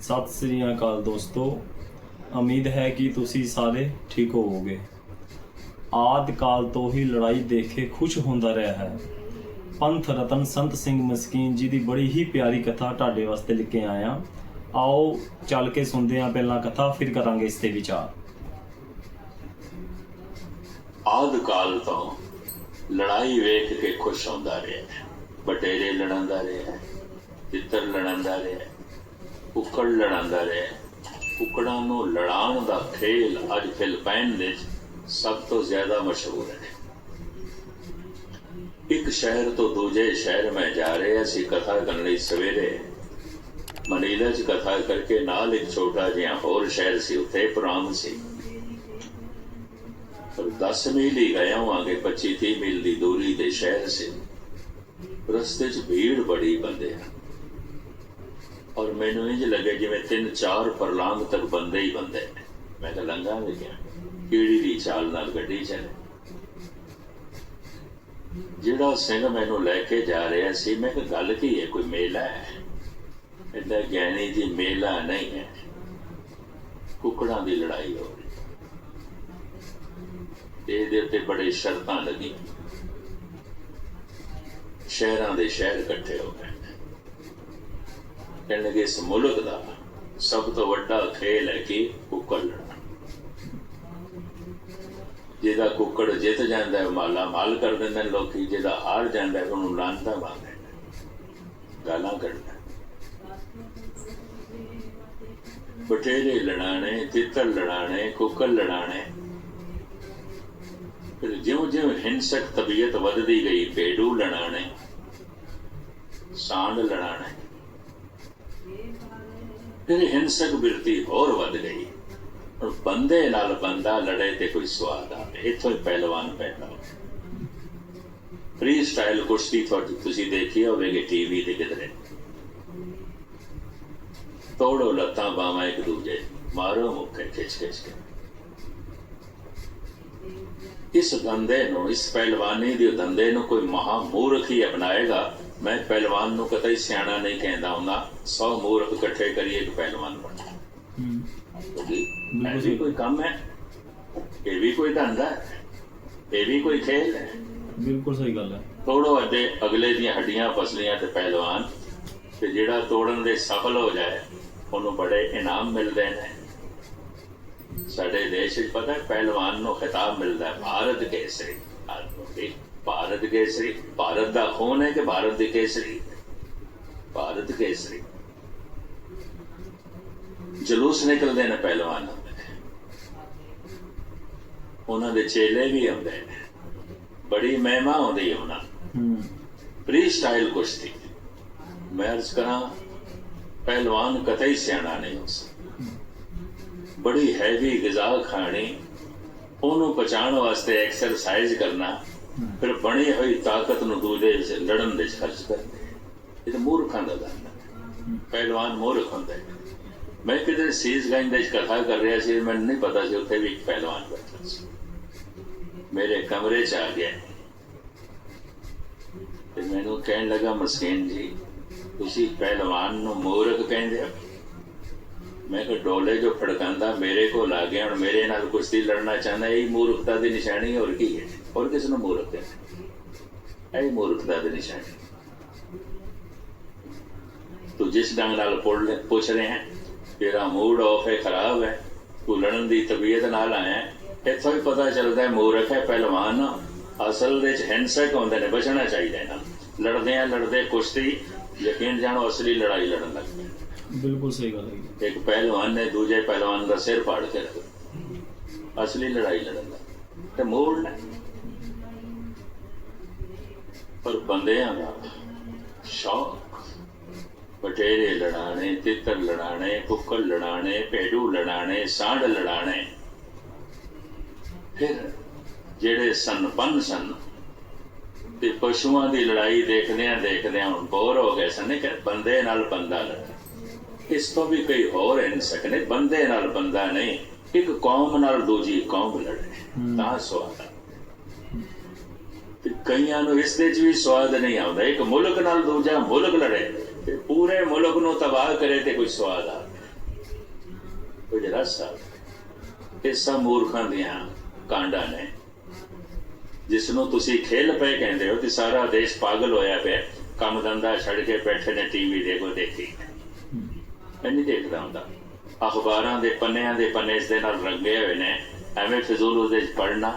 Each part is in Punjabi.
ਸਤਿ ਸ੍ਰੀ ਅਕਾਲ ਦੋਸਤੋ। ਉਮੀਦ ਹੈ ਕਿ ਤੁਸੀਂ ਸਾਰੇ ਠੀਕ ਹੋਵੋਗੇ। ਆਦ ਕਾਲ ਤੋਂ ਹੀ ਲੜਾਈ ਦੇਖ ਖੁਸ਼ ਹੁੰਦਾ ਰਿਹਾ ਹੈ। ਪੰਥ ਰਤਨ ਸੰਤ ਸਿੰਘ ਮਸਕੀਨ ਜੀ ਦੀ ਬੜੀ ਹੀ ਪਿਆਰੀ ਕਥਾ ਤੁਹਾਡੇ ਵਾਸਤੇ ਲਿਖ ਕੇ ਆਇਆ। ਆਓ ਚੱਲ ਕੇ ਸੁਣਦੇ ਹਾਂ ਪਹਿਲਾਂ ਕਥਾ ਫਿਰ ਕਰਾਂਗੇ ਇਸ ਤੇ ਵਿਚਾਰ। ਆਦ ਕਾਲ ਤੋਂ ਲੜਾਈ ਵੇਖ ਕੇ ਖੁਸ਼ ਹੁੰਦਾ ਰਿਹਾ ਹੈ। ਬਟੇਰੇ ਦਾ ਰਿਹਾ ਹੈ, ਤਿੱਤਰ ਲੜਾਂਦਾ ਰਿਹਾ ਹੈ, ਕੁੱਕੜ ਲੜਾਂਦਾ ਰਿਹਾ ਕੁੱਕੜਾਂ ਨੂੰ ਲੜਾਉਣ ਦਾ ਖੇਲ ਅੱਜ ਫਿਲਪਾਈਨ ਵਿੱਚ ਸਭ ਤੋਂ ਜ਼ਿਆਦਾ ਮਸ਼ਹੂਰ ਹੈ। ਇੱਕ ਸ਼ਹਿਰ ਤੋਂ ਦੂਜੇ ਸ਼ਹਿਰ ਮੈਂ ਜਾ ਰਿਹਾ ਸੀ ਕਥਾ ਕਰਨ ਲਈ ਸਵੇਰੇ। ਮਨੀਲਾ 'ਚ ਕਥਾ ਕਰਕੇ ਨਾਲ ਇੱਕ ਛੋਟਾ ਜਿਹਾ ਹੋਰ ਸ਼ਹਿਰ ਸੀ, ਉੱਥੇ ਪੁਰਾਣ ਸੀ। ਪਰ 10 ਮੀਲ ਹੀ ਗਏ ਹੋਵਾਂਗੇ 25 30 ਮੀਲ ਦੀ ਦੂਰੀ ਤੇ ਸ਼ਹਿਰ ਸੀ। ਰਸਤੇ 'ਚ ਭੀੜ ਬੜੀ ਬੰਦੇ ਹਨ। ਔਰ ਮੈਨੂੰ ਇੰਜ ਲੱਗੇ ਜਿਵੇਂ ਤਿੰਨ ਚਾਰ ਪਰਲਾਂਗ ਤੱਕ ਬੰਦੇ ਹੀ ਬੰਦੇ ਮੈਂ ਤਾਂ ਲੰਘਾ ਵੀ ਗਿਆ। ਕੀੜੀ ਦੀ ਚਾਲ ਨਾਲ ਗੱਡੀ ਚੱਲੇ? ਜਿਹੜਾ ਸਿੰਘ ਮੈਨੂੰ ਲੈ ਕੇ ਜਾ ਰਿਹਾ ਸੀ, ਮੈਂ ਕਿਹਾ, ਗੱਲ ਕੀ ਹੈ? ਕੋਈ ਮੇਲਾ ਹੈ? ਇਹਦਾ ਗਿਆਨੀ ਜੀ ਮੇਲਾ ਨਹੀਂ ਹੈ। ਕੁਕੜਾਂ ਦੀ ਲੜਾਈ ਹੋ ਰਹੀ ਤੇ ਇਹਦੇ ਉੱਤੇ ਬੜੇ ਸ਼ਰਤਾਂ ਲੱਗੀਆਂ। ਸ਼ਹਿਰਾਂ ਦੇ ਸ਼ਹਿਰ ਇਕੱਠੇ ਹੋ ਗਏ। ਕਹਿਣ ਲੱਗੇ ਇਸ ਮੁਲਕ ਦਾ ਸਭ ਤੋਂ ਵੱਡਾ ਖੇਲ ਹੈ ਕਿ ਕੁੱਕੜ ਲੜਨਾ। ਜਿਹਦਾ ਕੁੱਕੜ ਜਿੱਤ ਜਾਂਦਾ ਹੈ ਮਾਲਾ ਮਾਲ ਕਰ ਦਿੰਦੇ ਨੇ ਲੋਕੀ। ਜਿਹਦਾ ਹਾਰ ਜਾਂਦਾ ਹੈ, ਉਹਨੂੰ ਲਾਂਤਾ ਮਾਰਦੇ ਨੇ। ਗਾਲਾਂ ਕੱਢਦਾ ਬਟੇਰੇ ਲੜਾਣੇ, ਤਿੱਤਰ ਲੜਾਣੇ, ਕੁੱਕੜ ਲੜਾਣੇ। ਫਿਰ ਜਿਉਂ ਜਿਉਂ ਹਿੰਸਕ ਤਬੀਅਤ ਵੱਧਦੀ ਗਈ ਪੇਡੂ ਲੜਾਣੇ ਸਾਂਡ ਲੜਾਣੇ। ਫਿਰ ਹਿੰਸਕ ਬਿਰਤੀ ਹੋਰ ਵੱਧ ਗਈ। ਔਰ ਬੰਦੇ ਨਾਲ ਬੰਦਾ ਲੜੇ ਤੇ ਕੋਈ ਸਵਾਦ ਆਵੇ ਇੱਥੋਂ ਹੀ ਪਹਿਲਵਾਨ ਪੈਦਾ। ਫ੍ਰੀ ਸਟਾਈਲ ਕੁਸ਼ਤੀ ਤੁਹਾਡੀ ਤੁਸੀਂ ਦੇਖੀ ਹੋਵੇਗੀ ਟੀਵੀ ਤੇ ਕਿਧਰੇ। ਤੋੜੋ ਲੱਤਾਂ ਬਾਹਾਂ ਇੱਕ ਦੂਜੇ, ਮਾਰੋ ਮੁੱਕੇ ਖਿੱਚ ਖਿੱਚ ਕੇ। ਇਸ ਧੰਦੇ ਨੂੰ, ਇਸ ਪਹਿਲਵਾਨੀ ਦੇ ਧੰਦੇ ਨੂੰ ਕੋਈ ਮਹਾਮੂਰਖ ਹੀ ਅਪਣਾਏਗਾ। ਮੈਂ ਪਹਿਲਵਾਨ ਨੂੰ ਕਤਈ ਸਿਆਣਾ ਨਹੀਂ ਕਹਿੰਦਾ ਹੁੰਦਾ। 100 ਮੂਰਖ ਇਕੱਠੇ ਕਰੀਏ ਇੱਕ ਪਹਿਲਵਾਨ ਬਣਾ ਇਹ ਵੀ ਕੋਈ ਕੰਮ ਹੈ? ਇਹ ਵੀ ਕੋਈ ਧੰਦਾ ਹੈ? ਇਹ ਵੀ ਕੋਈ ਖੇਲ ਹੈ? ਬਿਲਕੁਲ ਸਹੀ ਗੱਲ ਹੈ। ਤੋੜੋ ਅੱਡੇ ਅਗਲੇ ਦੀਆਂ ਹੱਡੀਆਂ ਫਸਲੀਆਂ ਤੇ ਪਹਿਲਵਾਨ। ਤੇ ਜਿਹੜਾ ਤੋੜਨ ਦੇ ਸਫਲ ਹੋ ਜਾਏ ਉਹਨੂੰ ਬੜੇ ਇਨਾਮ ਮਿਲਦੇ ਨੇ। ਸਾਡੇ ਦੇਸ਼ ਵਿੱਚ ਪਤਾ ਹੈ ਪਹਿਲਵਾਨ ਨੂੰ ਖਿਤਾਬ ਮਿਲਦਾ ਹੈ ਭਾਰਤ ਕੇਸਰੀ। ਆਦਮੀ ਭਾਰਤ ਕੇਸਰੀ ਭਾਰਤ ਦਾ ਖੂਨ ਹੈ ਕਿ ਭਾਰਤ ਦੀ ਕੇਸਰੀ? ਭਾਰਤ ਕੇਸਰੀ। ਜਲੂਸ ਨਿਕਲਦੇ ਨੇ ਪਹਿਲਵਾਨਾਂ। ਉਹਨਾਂ ਦੇ ਚੇਲੇ ਵੀ ਆਉਂਦੇ ਨੇ। ਬੜੀ ਮਹਿਮਾ ਆਉਂਦੀ ਹੈ ਉਹਨਾਂ ਫ੍ਰੀ ਸਟਾਈਲ ਕੁਸ਼ਤੀ। ਮੈਂ ਅਰਜ਼ ਕਰਾਂ ਪਹਿਲਵਾਨ ਕਤਈ ਸਿਆਣਾ ਨਹੀਂ ਸਕਦਾ। ਬੜੀ ਹੈਵੀ ਗਿਜ਼ਾ ਖਾਣੀ ਉਹਨੂੰ ਪਚਾਉਣ ਵਾਸਤੇ ਐਕਸਰਸਾਈਜ਼ ਕਰਨਾ ਫਿਰ ਬਣੀ ਹੋਈ ਤਾਕਤ ਨੂੰ ਦੂਜੇ ਲੜਨ ਦੇ ਖਰਚ ਕਰਦੇ ਇਹ ਤਾਂ ਮੂਰਖਾਂ ਦਾ ਧੰਦਾ ਪਹਿਲਵਾਨ ਮੂਰਖ ਹੁੰਦਾ ਹੈ। ਮੈਂ ਕਿਤੇ ਸੀਸ ਗੰਜ ਦੇ ਕਥਾ ਕਰ ਰਿਹਾ ਸੀ, ਮੈਨੂੰ ਨਹੀਂ ਪਤਾ ਸੀ ਉੱਥੇ ਵੀ ਇੱਕ ਪਹਿਲਵਾਨ ਬੈਠਾ ਸੀ। ਮੇਰੇ ਕਮਰੇ 'ਚ ਆ ਗਿਆ। ਤੇ ਮੈਨੂੰ ਕਹਿਣ ਲੱਗਾ, ਮਸਕੀਨ ਜੀ, ਤੁਸੀਂ ਪਹਿਲਵਾਨ ਨੂੰ ਮੂਰਖ ਕਹਿੰਦੇ ਹੋ? ਮੈਂ ਕਿਹਾ ਡੋਲੇ ਜੋ ਫੜਕਾਂਦਾ ਮੇਰੇ ਕੋਲ ਆ ਗਿਆ, ਹੁਣ ਮੇਰੇ ਨਾਲ ਕੁਸ਼ਤੀ ਲੜਨਾ ਚਾਹੁੰਦਾ, ਇਹ ਮੂਰਖਤਾ ਦੀ ਨਿਸ਼ਾਨੀ ਹੋਰ ਕੀ ਹੈ? ਹੋਰ ਕਿਸ ਨੂੰ ਮੂਰਖ ਕਹਿੰਦੇ ਇਹ ਮੂਰਖਤਾ ਦੀ ਨਿਸ਼ਾਨੀ। ਤੂੰ ਜਿਸ ਢੰਗ ਨਾਲ ਪੁੱਛ ਰਹੇ ਹੈ, ਤੇਰਾ ਮੂਡ ਆਫ ਹੈ, ਖਰਾਬ ਹੈ, ਤੂੰ ਲੜਨ ਦੀ ਤਬੀਅਤ ਨਾਲ ਆਇਆ ਹੈ। ਇੱਥੋਂ ਹੀ ਪਤਾ ਚੱਲਦਾ ਹੈ ਮੂਰਖ ਹੈ, ਪਹਿਲਵਾਨ, ਅਸਲ ਵਿੱਚ ਹਿੰਸਕ ਹੁੰਦੇ ਨੇ, ਬਚਣਾ ਚਾਹੀਦਾ ਇਹਨਾਂ ਲੜਦੇ ਆ ਲੜਦੇ ਕੁਸ਼ਤੀ, ਯਕੀਨ ਜਾਣੋ ਅਸਲੀ ਲੜਾਈ ਲੜਨ ਲੱਗ ਪਏ ਬਿਲਕੁਲ ਸਹੀ ਗੱਲ ਹੈ ਇੱਕ ਪਹਿਲਵਾਨ ਨੇ ਦੂਜੇ ਪਹਿਲਵਾਨ ਦਾ ਸਿਰ ਪਾੜ ਕੇ ਰੱਖ ਅਸਲੀ ਲੜਾਈ ਲੜਨ ਦਾ। ਤੇ ਮੋੜ ਲੈ ਪਰ ਬੰਦਿਆਂ ਦਾ ਸ਼ੌਕ। ਬਟੇਰੇ ਲੜਾਣੇ ਤਿੱਤਰ ਲੜਾਣੇ ਕੁੱਕੜ ਲੜਾਣੇ ਭੇਡੂ ਲੜਾਣੇ ਸਾਂਢ ਲੜਾਣੇ ਫਿਰ ਜਿਹੜੇ ਸੰਪੰਨ ਸਨ, ਤੇ ਪਸ਼ੂਆਂ ਦੀ ਲੜਾਈ ਦੇਖਦਿਆਂ ਦੇਖਦਿਆਂ ਹੁਣ ਬੋਰ ਹੋ ਗਏ ਸਨ। ਕਿ ਬੰਦੇ ਨਾਲ ਬੰਦਾ ਲੜੇ ਇਸ ਤੋਂ ਵੀ ਕਈ ਹੋਰ ਹਿੰਸਕ ਨੇ ਬੰਦੇ ਨਾਲ ਬੰਦਾ ਨਹੀਂ ਇੱਕ ਕੌਮ ਨਾਲ ਦੂਜੀ ਕੌਮ ਲੜੇ। ਤਾਂ ਸਵਾਦ ਆ। ਤੇ ਕਈਆਂ ਨੂੰ ਇਸ ਦੇ ਚ ਵੀ ਸਵਾਦ ਨਹੀਂ ਆਉਂਦਾ। ਇੱਕ ਮੁਲਕ ਨਾਲ ਦੂਜਾ ਮੁਲਕ ਲੜੇ ਤੇ ਪੂਰੇ ਮੁਲਕ ਨੂੰ ਤਬਾਹ ਕਰੇ ਤੇ ਕੋਈ ਸਵਾਦ ਆ। ਕੁਝ ਰਸ ਆਵੇ ਇਹ ਸਭ ਮੂਰਖਾਂ ਦੀਆਂ ਕਾਂਡਾਂ ਨੇ। ਜਿਸ ਨੂੰ ਤੁਸੀਂ ਖੇਲ ਪਏ ਕਹਿੰਦੇ ਹੋ ਕਿ ਸਾਰਾ ਦੇਸ਼ ਪਾਗਲ ਹੋਇਆ ਪਿਆ। ਕੰਮ ਧੰਦਾ ਛੱਡ ਕੇ ਬੈਠੇ ਨੇ ਟੀਵੀ ਦੇਖੋ ਦੇਖੀ। ਮੈਂ ਨਹੀਂ ਦੇਖਦਾ ਹੁੰਦਾ। ਅਖਬਾਰਾਂ ਦੇ ਪੰਨਿਆਂ ਦੇ ਪੰਨੇ ਇਸ ਦੇ ਨਾਲ ਰੰਗੇ ਹੋਏ ਨੇ। ਐਵੇਂ ਫਿਜ਼ੂਲ ਉਹਦੇ ਚ ਪੜਨਾ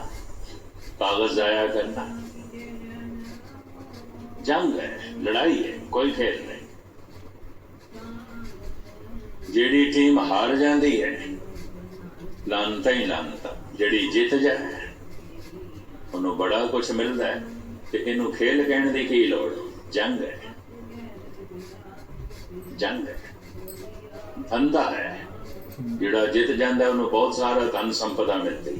ਕਾਗਜ਼ ਜ਼ਾਇਆ ਕਰਨਾ। ਜੰਗ ਹੈ, ਲੜਾਈ ਹੈ, ਕੋਈ ਖੇਲ ਨਹੀਂ। ਜਿਹੜੀ ਟੀਮ ਹਾਰ ਜਾਂਦੀ ਹੈ, ਲਾਂਤਾ ਹੀ ਲਾਂਤਾ। ਜਿਹੜੀ ਜਿੱਤ ਜਾਏ, ਉਹਨੂੰ ਬੜਾ ਕੁਝ ਮਿਲਦਾ ਹੈ ਤੇ ਇਹਨੂੰ ਖੇਲ ਕਹਿਣ ਦੀ ਕੀ ਲੋੜ? ਜੰਗ ਹੈ। ਜੰਗ ਹੈ। ਧੰਦਾ ਹੈ। ਜਿਹੜਾ ਜਿੱਤ ਜਾਂਦਾ, ਉਹਨੂੰ ਬਹੁਤ ਸਾਰਾ ਧਨ ਸੰਪਦਾ ਮਿਲਦੀ।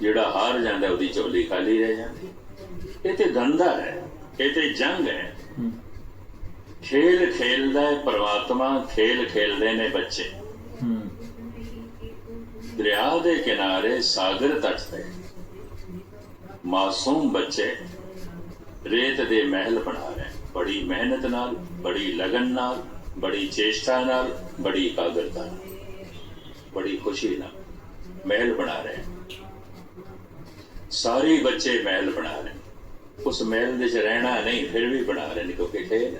ਜਿਹੜਾ ਹਾਰ ਜਾਂਦਾ, ਉਹਦੀ ਝੋਲੀ ਖਾਲੀ ਰਹਿ ਜਾਂਦੀ। ਇਹ ਤੇ ਧੰਦਾ ਹੈ, ਇਹ ਤੇ ਜੰਗ ਹੈ। ਖੇਲ ਖੇਲਦਾ ਹੈ ਪ੍ਰਮਾਤਮਾ, ਖੇਲ ਖੇਲਦੇ ਨੇ ਬੱਚੇ। ਦਰਿਆ ਦੇ ਕਿਨਾਰੇ ਸਾਗਰ ਤੱਟ ਤੇ ਮਾਸੂਮ ਬੱਚੇ ਰੇਤ ਦੇ ਮਹਿਲ ਬਣਾ ਰਹੇ। ਬੜੀ ਮਿਹਨਤ ਨਾਲ, ਬੜੀ ਲਗਨ ਨਾਲ ਬੜੀ ਚੇਸ਼ਟਾ ਨਾਲ, ਬੜੀ ਇਕਾਗਰਤਾ ਨਾਲ, ਬੜੀ ਖੁਸ਼ੀ ਨਾਲ ਮਹਿਲ ਬਣਾ ਰਹੇ ਸਾਰੇ ਬੱਚੇ ਮਹਿਲ ਬਣਾ ਰਹੇ ਉਸ ਮਹਿਲ ਵਿੱਚ ਰਹਿਣਾ ਨਹੀਂ, ਫਿਰ ਵੀ ਬਣਾ ਰਹੇ ਨੇ ਕਿਉਂਕਿ ਖੇਲ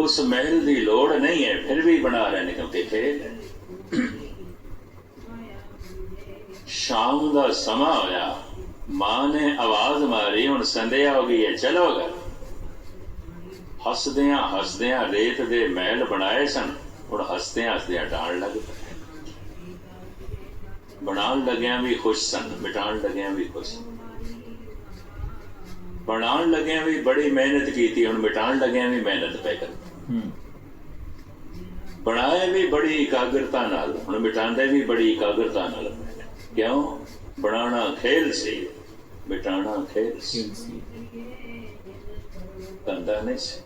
ਉਸ ਮਹਿਲ ਦੀ ਲੋੜ ਨਹੀਂ ਹੈ, ਫਿਰ ਵੀ ਬਣਾ ਰਹੇ ਨੇ ਕਿਉਂਕਿ ਖੇਲ ਸ਼ਾਮ ਦਾ ਸਮਾਂ ਹੋਇਆ। ਮਾਂ ਨੇ ਆਵਾਜ਼ ਮਾਰੀ, ਹੁਣ ਸੰਧਿਆ ਹੋ ਗਈ ਹੈ ਚਲੋ ਘਰ ਹੱਸਦਿਆਂ ਹੱਸਦਿਆਂ ਰੇਤ ਦੇ ਮਹਿਲ ਬਣਾਏ ਸਨ ਹੁਣ ਹੱਸਦਿਆਂ ਹੱਸਦਿਆਂ ਡਾਣ ਲੱਗ ਪਏ। ਬਣਾਉਣ ਲੱਗਿਆਂ ਵੀ ਖੁਸ਼ ਸਨ ਮਿਟਾਉਣ ਲੱਗਿਆਂ ਵੀ ਖੁਸ਼ ਬਣਾਉਣ ਲੱਗਿਆਂ ਵੀ ਬੜੀ ਮਿਹਨਤ ਕੀਤੀ ਹੁਣ ਮਿਟਾਉਣ ਲੱਗਿਆਂ ਵੀ ਮਿਹਨਤ ਪੈ ਕਰ ਬਣਾਏ ਵੀ ਬੜੀ ਇਕਾਗਰਤਾ ਨਾਲ ਹੁਣ ਮਿਟਾਉਂਦੇ ਵੀ ਬੜੀ ਇਕਾਗਰਤਾ ਨਾਲ। ਕਿਉਂ? ਬਣਾਉਣਾ ਖੇਲ ਸੀ ਮਿਟਾਉਣਾ ਖੇਲ ਸੀ। ਧੰਦਾ ਨਹੀਂ ਸੀ।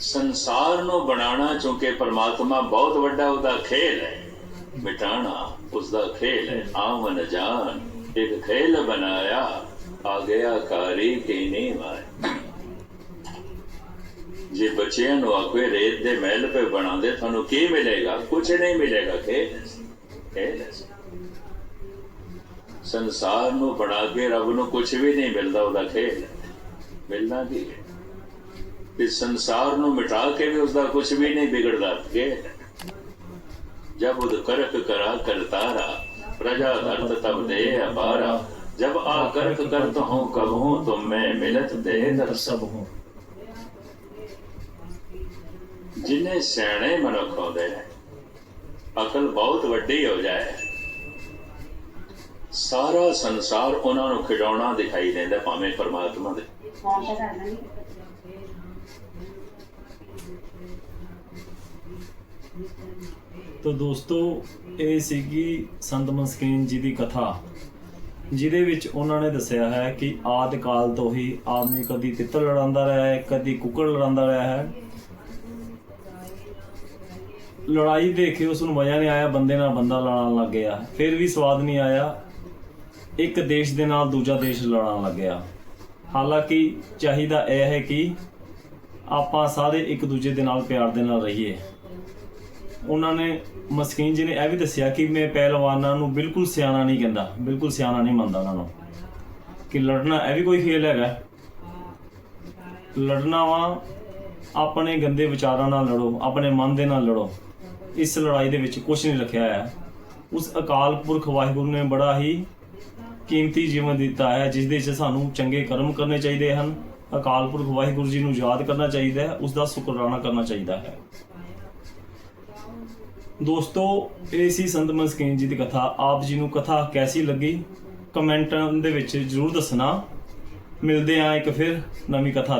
ਸੰਸਾਰ ਨੂੰ ਬਣਾਉਣਾ ਚੁੰਕੇ ਪਰਮਾਤਮਾ ਬਹੁਤ ਵੱਡਾ ਉਹਦਾ ਖੇਲ ਹੈ। ਮਿਟਾਣਾ ਉਸ ਖੇਲ ਹੈ। ਆਵਨ ਜਾਨ ਇੱਕ ਖੇਲ ਬਣਾਇਆ ਆ ਗਿਆ ਕਾਰੀ ਕੀ ਨਹੀਂ ਮਾਰ ਜੇ ਬੱਚਿਆਂ ਨੂੰ ਆਖੇ ਰੇਤ ਦੇ ਮਹਿਲ ਤੇ ਬਣਾਉਂਦੇ, ਤੁਹਾਨੂੰ ਕੀ ਮਿਲੇਗਾ? ਕੁਝ ਨਹੀਂ ਮਿਲੇਗਾ ਖੇਲ। ਖੇਲ ਸੰਸਾਰ ਨੂੰ ਬਣਾ ਕੇ ਰੱਬ ਨੂੰ ਕੁਝ ਵੀ ਨਹੀਂ ਮਿਲਦਾ, ਉਹਦਾ ਖੇਲ ਮਿਲਣਾ ਕੀ ਹੈ? ਤੇ ਸੰਸਾਰ ਨੂੰ ਮਿਟਾ ਕੇ ਵੀ ਉਸਦਾ ਕੁਝ ਵੀ ਨਹੀਂ ਵਿਗੜਦਾ ਖੇਲ ਹੈ। जब उद करक करा करतारा प्रजा धरत तब दे अपारा जब आ करक करत हूँ कब हूँ तुम मैं मिलत दे ਦਰ दर्शन ਸਭ ਹੋ ਜਿਨੇ ਸਿਆਣੇ ਮਨੁੱਖ ਹੁੰਦੇ ਨੇ ਅਕਲ ਬਹੁਤ ਵੱਡੀ ਹੋ ਜਾਏ ਸਾਰਾ ਸੰਸਾਰ ਉਹਨਾਂ ਨੂੰ ਖਿਡੌਣਾ ਦਿਖਾਈ ਦਿੰਦਾ ਭਾਵੇਂ ਪਰਮਾਤਮਾ ਦੇ ਤੋ ਦੋਸਤੋ, ਇਹ ਸੀਗੀ ਸੰਤ ਮਸਕੀਨ ਜੀ ਦੀ ਕਥਾ, ਜਿਹਦੇ ਵਿੱਚ ਉਹਨਾਂ ਨੇ ਦੱਸਿਆ ਹੈ ਕਿ ਆਦਿ ਕਾਲ ਤੋਂ ਹੀ ਆਦਮੀ ਕਦੀ ਤਿੱਤਰ ਲੜਾਉਂਦਾ ਰਿਹਾ ਹੈ, ਕਦੀ ਕੁੱਕੜ ਲੜਾਉਂਦਾ ਰਿਹਾ ਹੈ। ਲੜਾਈ ਦੇਖ ਕੇ ਉਸ ਨੂੰ ਮਜ਼ਾ ਨਹੀਂ ਆਇਆ, ਬੰਦੇ ਨਾਲ ਬੰਦਾ ਲੜਾਉਣ ਲੱਗ ਗਿਆ। ਫਿਰ ਵੀ ਸਵਾਦ ਨਹੀਂ ਆਇਆ। ਇੱਕ ਦੇਸ਼ ਦੇ ਨਾਲ ਦੂਜਾ ਦੇਸ਼ ਲੜਾਉਣ ਲੱਗ ਗਿਆ। ਹਾਲਾਂਕਿ ਚਾਹੀਦਾ ਇਹ ਹੈ ਕਿ ਆਪਾਂ ਸਾਰੇ ਇੱਕ ਦੂਜੇ ਦੇ ਨਾਲ ਪਿਆਰ ਦੇ ਨਾਲ ਰਹੀਏ। ਉਹਨਾਂ ਨੇ ਮਸਕੀਨ ਜੀ ਨੇ ਇਹ ਵੀ ਦੱਸਿਆ ਕਿ ਮੈਂ ਪਹਿਲਵਾਨਾਂ ਨੂੰ ਬਿਲਕੁਲ ਸਿਆਣਾ ਨਹੀਂ ਕਹਿੰਦਾ, ਬਿਲਕੁਲ ਸਿਆਣਾ ਨਹੀਂ ਮੰਨਦਾ ਉਹਨਾਂ ਨੂੰ। ਕਿ ਲੜਨਾ, ਇਹ ਵੀ ਕੋਈ ਖੇਲ ਹੈਗਾ। ਲੜਨਾ ਵਾ ਆਪਣੇ ਗੰਦੇ ਵਿਚਾਰਾਂ ਨਾਲ ਲੜੋ, ਆਪਣੇ ਮਨ ਦੇ ਨਾਲ ਲੜੋ। ਇਸ ਲੜਾਈ ਦੇ ਵਿੱਚ ਕੁਝ ਨਹੀਂ ਰੱਖਿਆ ਹੈ ਉਸ ਅਕਾਲ ਪੁਰਖ ਵਾਹਿਗੁਰੂ ਨੇ ਬੜਾ ਹੀ ਕੀਮਤੀ ਜੀਵਨ ਦਿੱਤਾ ਹੈ, ਜਿਸ ਦੇ ਵਿੱਚ ਸਾਨੂੰ ਚੰਗੇ ਕਰਮ ਕਰਨੇ ਚਾਹੀਦੇ ਹਨ। ਅਕਾਲ ਪੁਰਖ ਵਾਹਿਗੁਰੂ ਜੀ ਨੂੰ ਯਾਦ ਕਰਨਾ ਚਾਹੀਦਾ ਹੈ ਉਸ ਦਾ ਸ਼ੁਕਰਾਨਾ ਕਰਨਾ ਚਾਹੀਦਾ ਹੈ। ਦੋਸਤੋ, ਇਹ ਸੀ ਸੰਤ ਮਸਕੀਨ ਜੀ ਦੀ ਕਥਾ। ਆਪ ਜੀ ਨੂੰ ਕਥਾ ਕੈਸੀ ਲੱਗੀ? ਕਮੈਂਟਾਂ ਦੇ ਵਿੱਚ ਜਰੂਰ ਦੱਸਣਾ। ਮਿਲਦੇ ਆ ਇੱਕ ਫਿਰ ਨਵੀਂ ਕਥਾ